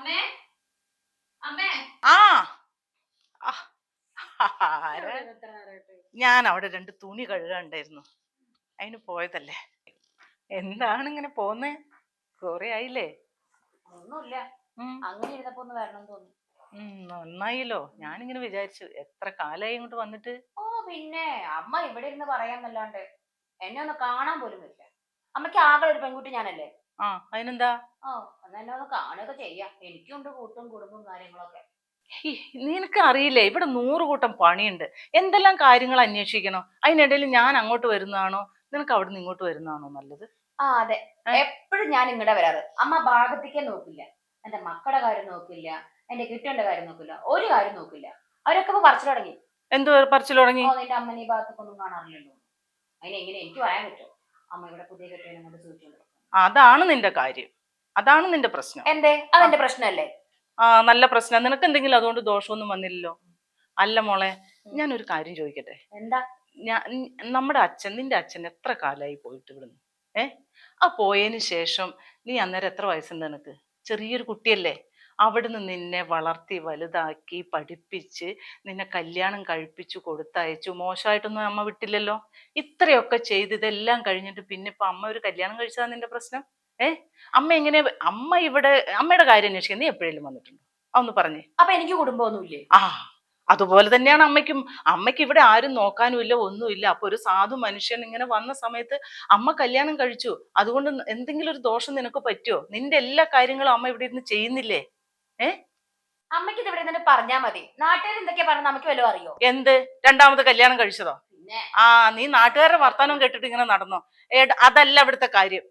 അമ്മേ? അമ്മേ? ആ. ഞാൻ അവിടെ രണ്ട് തുണി കഴുകാണ്ടായിരുന്നു. അതിന് പോയതല്ലേ? എന്താണ് ഇങ്ങനെ പോന്നേ കൊറേ ആയില്ലേ? ഒന്നുമില്ല. ഉം, അങ്ങനെ ഇരുന്നപ്പോ ഒന്ന് വരണം തോന്നി. ഉം, നന്നായില്ലോ. ഞാനിങ്ങനെ വിചാരിച്ചു എത്ര കാലായി ഇങ്ങോട്ട് വന്നിട്ട്? ഓ പിന്നെ അമ്മ ഇവിടെ ഇരുന്ന് പറയാന്നല്ലാണ്ട് എന്നെ ഒന്ന് കാണാൻ പോലും വരില്ല. അമ്മയ്ക്ക് ആകെ ഒരു പെൺകുട്ടി ഞാനല്ലേ? ആ അതിനെന്താ? ഓ എന്നാ എന്നെ ഒന്ന് കാണുകയൊക്കെ ചെയ്യാം. എനിക്കുണ്ട് കൂട്ടും കുടുംബവും കാര്യങ്ങളൊക്കെ. നിനക്ക് അറിയില്ലേ ഇവിടെ നൂറ് കൂട്ടം പണിയുണ്ട്. എന്തെല്ലാം കാര്യങ്ങൾ അന്വേഷിക്കണോ? അതിനിടയിൽ ഞാൻ അങ്ങോട്ട് വരുന്നതാണോ? നിനക്ക് അവിടെ നിന്ന് ഇങ്ങോട്ട് വരുന്നതാണോ നല്ലത്? ആ അതെ? എപ്പോഴും ഞാൻ ഇങ്ങടെ വരാറ്. അമ്മ ഭാഗത്തേക്കേ നോക്കില്ല. എന്റെ മക്കളുടെ കാര്യം നോക്കില്ല. എന്റെ കിട്ടേണ്ട കാര്യം നോക്കില്ല. ഒരു കാര്യം നോക്കില്ല. അവരൊക്കെ ഇപ്പൊ പറിച്ചു തുടങ്ങി. എന്തോ പറിച്ചു തുടങ്ങി? നിന്റെ അമ്മ ഭാഗത്തൊക്കെ ഭാഗത്തൊന്നും കാണാറില്ലല്ലോ. അതിനെങ്ങനെ എനിക്ക് പറയാൻ പറ്റുമോ അമ്മ ഇവിടെ പുതിയ കെട്ടിനെ കൊണ്ട് അതാണ് നിന്റെ കാര്യം. അതാണ് നിന്റെ പ്രശ്നം. എന്തേ? അതെന്റെ പ്രശ്നമല്ലേ? ആ നല്ല പ്രശ്നം. നിനക്ക് എന്തെങ്കിലും അതുകൊണ്ട് ദോഷമൊന്നും വന്നില്ലല്ലോ? അല്ല മോളെ ഞാനൊരു കാര്യം ചോദിക്കട്ടെ? എന്താ? ഞാൻ നമ്മുടെ അച്ഛൻ നിന്റെ അച്ഛൻ എത്ര കാലമായി പോയിട്ട് ഇവിടുന്ന്? ഏ? ആ പോയതിന് ശേഷം നീ അന്നേരം എത്ര വയസ്സുണ്ട് നിനക്ക്? ചെറിയൊരു കുട്ടിയല്ലേ? അവിടുന്ന് നിന്നെ വളർത്തി വലുതാക്കി പഠിപ്പിച്ച് നിന്നെ കല്യാണം കഴിപ്പിച്ചു കൊടുത്തയച്ചു. മോശമായിട്ടൊന്നും അമ്മ വിട്ടില്ലല്ലോ? ഇത്രയൊക്കെ ചെയ്ത് ഇതെല്ലാം കഴിഞ്ഞിട്ട് പിന്നെ ഇപ്പൊ അമ്മ ഒരു കല്യാണം കഴിച്ചതാ നിന്റെ പ്രശ്നം? ഏ? അമ്മ എങ്ങനെ അമ്മ ഇവിടെ അമ്മയുടെ കാര്യം അന്വേഷിക്കാൻ നീ എപ്പോഴേലും വന്നിട്ടുണ്ടോ? അതൊന്ന് പറഞ്ഞേ. അപ്പൊ എനിക്ക് കുടുംബമൊന്നുമില്ലേ? ആ അതുപോലെ തന്നെയാണ് അമ്മയ്ക്കും. അമ്മയ്ക്ക് ഇവിടെ ആരും നോക്കാനുമില്ല ഒന്നുമില്ല അപ്പൊ ഒരു സാധു മനുഷ്യൻ ഇങ്ങനെ വന്ന സമയത്ത് അമ്മ കല്യാണം കഴിച്ചു. അതുകൊണ്ട് എന്തെങ്കിലും ഒരു ദോഷം നിനക്ക് പറ്റുമോ നിന്റെ എല്ലാ കാര്യങ്ങളും അമ്മ ഇവിടെ ഇരുന്ന് ചെയ്യുന്നില്ലേ? അമ്മയ്ക്ക് ഇത് ഇവിടെ നിന്ന് പറഞ്ഞാ മതി. നാട്ടുകാർ എന്തൊക്കെയാ പറഞ്ഞ നമുക്ക് വല്ലതും അറിയോ? എന്ത്? രണ്ടാമത് കല്യാണം കഴിച്ചതോ? ആ നീ നാട്ടുകാരുടെ വർത്തമാനം കേട്ടിട്ട് ഇങ്ങനെ നടന്നോ? അതല്ല ഇവിടുത്തെ കാര്യം.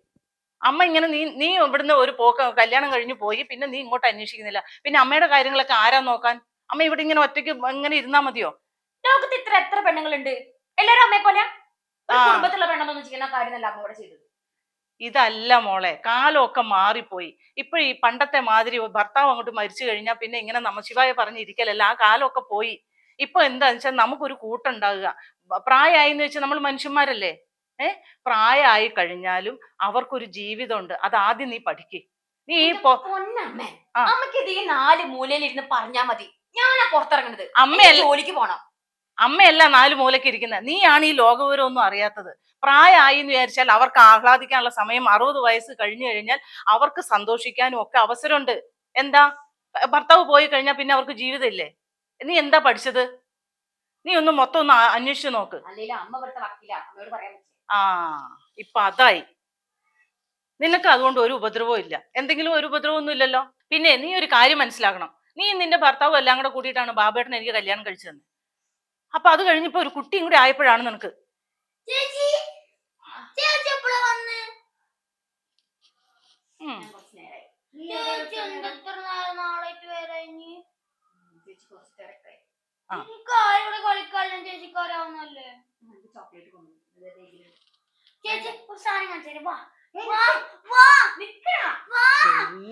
അമ്മ ഇങ്ങനെ നീ നീ ഇവിടുന്ന് ഒരു പോക്ക് കല്യാണം കഴിഞ്ഞു പോയി പിന്നെ നീ ഇങ്ങോട്ട് അന്വേഷിക്കുന്നില്ല. പിന്നെ അമ്മയുടെ കാര്യങ്ങളൊക്കെ ആരാ നോക്കാൻ? അമ്മ ഇവിടെ ഇങ്ങനെ ഒറ്റയ്ക്ക് ഇങ്ങനെ ഇരുന്നാ മതിയോ? ലോകത്ത് ഇത്ര എത്ര പെണ്ണുങ്ങളുണ്ട്? എല്ലാരും അമ്മയെ പോലെ. കുടുംബത്തിലുള്ള പെണ്ണൊന്നും ചെയ്യുന്ന കാര്യമല്ല അമ്മ ഇവിടെ ചെയ്തത്. ഇതല്ല മോളെ കാലമൊക്കെ മാറിപ്പോയി. ഇപ്പൊ ഈ പണ്ടത്തെ മാതിരി ഭർത്താവ് അങ്ങോട്ട് മരിച്ചു കഴിഞ്ഞാൽ പിന്നെ ഇങ്ങനെ നമ്മ ശിവായ പറഞ്ഞിരിക്കലല്ല ആ കാലമൊക്കെ പോയി. ഇപ്പൊ എന്താന്ന് വെച്ചാൽ നമുക്കൊരു കൂട്ടുണ്ടാകുക പ്രായമായി എന്ന് വെച്ചാൽ നമ്മൾ മനുഷ്യന്മാരല്ലേ? ഏഹ് പ്രായമായി കഴിഞ്ഞാലും അവർക്കൊരു ജീവിതമുണ്ട്. അത് ആദ്യം നീ പഠിക്ക്. നീ പൊന്നമ്മേ ഈ നാല് മൂലയിൽ ഇരുന്ന് പറഞ്ഞാ മതി. ഞാനാ പുറത്തിറങ്ങുന്നത് അമ്മയല്ല ജോലിക്ക് പോണം. അമ്മയല്ല നാല് മൂലയ്ക്ക് ഇരിക്കുന്നത്. നീയാണ് ഈ ലോകവിവരമൊന്നും അറിയാത്തത്. പ്രായമായി എന്ന് വിചാരിച്ചാൽ അവർക്ക് ആഹ്ലാദിക്കാനുള്ള സമയം അറുപത് വയസ്സ് കഴിഞ്ഞു കഴിഞ്ഞാൽ അവർക്ക് സന്തോഷിക്കാനും ഒക്കെ അവസരമുണ്ട്. എന്താ? ഭർത്താവ് പോയി കഴിഞ്ഞാൽ പിന്നെ അവർക്ക് ജീവിതമില്ലേ? നീ എന്താ പഠിച്ചത്? നീ ഒന്ന് മൊത്തം ഒന്ന് അന്വേഷിച്ചു നോക്ക്. ആ ഇപ്പൊ അതായി. നിനക്ക് അതുകൊണ്ട് ഒരു ഉപദ്രവവും ഇല്ല. എന്തെങ്കിലും ഒരു ഉപദ്രവം ഒന്നും ഇല്ലല്ലോ. പിന്നെ നീ ഒരു കാര്യം മനസ്സിലാക്കണം. നീ നിന്റെ ഭർത്താവും എല്ലാം കൂടെ കൂടിയിട്ടാണ് ബാബേട്ടൻ എനിക്ക് കല്യാണം കഴിച്ചത് അപ്പൊ അത് കഴിഞ്ഞപ്പോ ഒരു കുട്ടിയും കൂടി ആയപ്പോഴാണ് നിനക്ക്.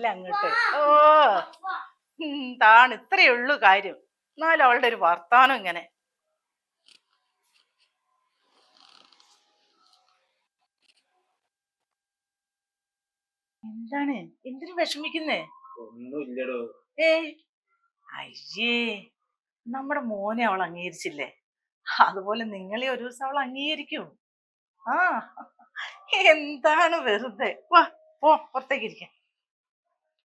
അങ്ങോട്ട് ഓ. താണ്. ഇത്രയേ ഉള്ളൂ കാര്യം. എന്നാലും അവളുടെ ഒരു വർത്താനം ഇങ്ങനെ. എന്താണ്? എന്തിനു വിഷമിക്കുന്നേ? ഒന്നുമില്ലടോ. ഏ അയ്യേ നമ്മുടെ മോനെ അവൾ അംഗീകരിച്ചില്ലേ? അതുപോലെ നിങ്ങളെ ഒരു ദിവസം അവൾ അംഗീകരിക്കും. ആ എന്താണ് വെറുതെ? വാ പോ പുറത്തേക്ക് ഇരിക്കാം.